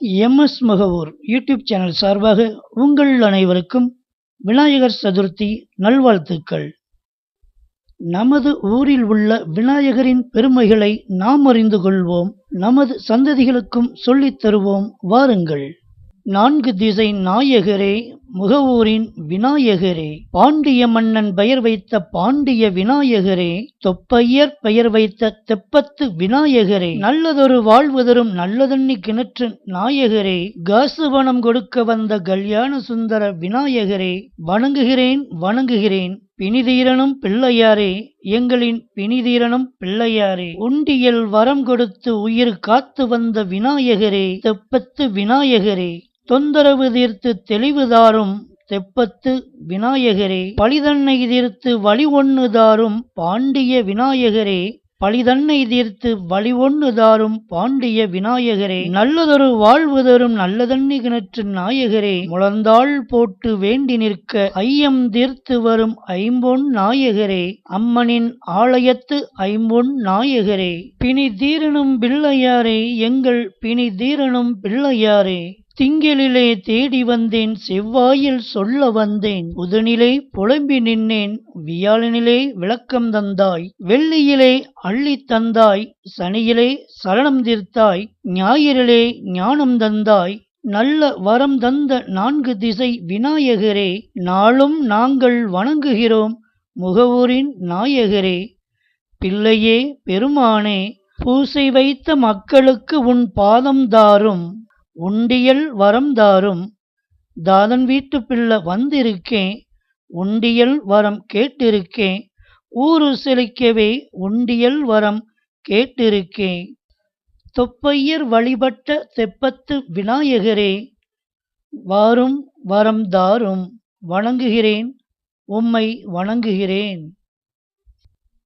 MS Mugavoor YouTube channel சார்பாக உங்கள் அனைவருக்கும் விநாயகர் சதுர்த்தி நல்வாழ்த்துக்கள். நமது ஊரில் உள்ள விநாயகரின் பெருமைகளை நாம் அறிந்து கொள்வோம் நமது சந்ததிகளுக்கும் சொல்லித் தருவோம் வாருங்கள். நான்கு திசை நாயகரே முகவூரின் விநாயகரே. பாண்டிய மன்னன் பெயர் வைத்த பாண்டிய விநாயகரே தொப்பையர் பெயர் வைத்த தெப்பத்து விநாயகரே. நல்லதொரு வாழ்வு தரும் நல்லதண்ணி கிணற்று நாயகரே. காசுவனம் கொடுக்க வந்த கல்யாண சுந்தர விநாயகரே. வணங்குகிறேன் வணங்குகிறேன் பிணிதீரனும் பிள்ளையாரே. எங்களின் பிணிதீரனும் பிள்ளையாரே. உண்டியல் வரம் கொடுத்து உயிர் காத்து வந்த விநாயகரே தெப்பத்து விநாயகரே. தொந்தரவு தீர்த்து தெளிவுதாரும் தெப்பத்து விநாயகரே. பழிதன்னை தீர்த்து வழி ஒன்று தாரும் பாண்டிய விநாயகரே. பழிதன்னை தீர்த்து வழி ஒன்று தாரும் பாண்டிய விநாயகரே. நல்லதொரு வாழ்வு தரும் நல்லதண்ணி கிணற்று நாயகரே. முழந்தாள் போட்டு வேண்டி நிற்க ஐயம் தீர்த்து வரும் ஐம்பொன் நாயகரே. அம்மனின் ஆலயத்து ஐம்பொன் நாயகரே. பிணி தீரனும் பிள்ளையாரே. எங்கள் பிணி தீரனும் பிள்ளையாரே. திங்களிலே தேடி வந்தேன் செவ்வாயில் சொல்ல வந்தேன். புதனிலே புலம்பி நின்னேன் வியாழனிலே விளக்கம் தந்தாய். வெள்ளியிலே அள்ளி தந்தாய் சனியிலே சரணம் தீர்த்தாய். ஞாயிறிலே ஞானம் தந்தாய் நல்ல வரம் தந்த நான்கு திசை விநாயகரே. நாளும் நாங்கள் வணங்குகிறோம் முகவூரின் நாயகரே. பிள்ளையே பெருமானே பூசை வைத்த மக்களுக்கு உன் பாதம் தாரும். உண்டியல் வரம் தாரும். தாதன் வீட்டு பிள்ளை வந்திருக்கேன் உண்டியல் வரம் கேட்டிருக்கேன் ஊரு செழிக்கவே உண்டியல் வரம் கேட்டிருக்கேன் தொப்பையர் வழிபட்ட தெப்பத்து விநாயகரே வாரும் வரம் தாரும் வணங்குகிறேன் உம்மை வணங்குகிறேன்.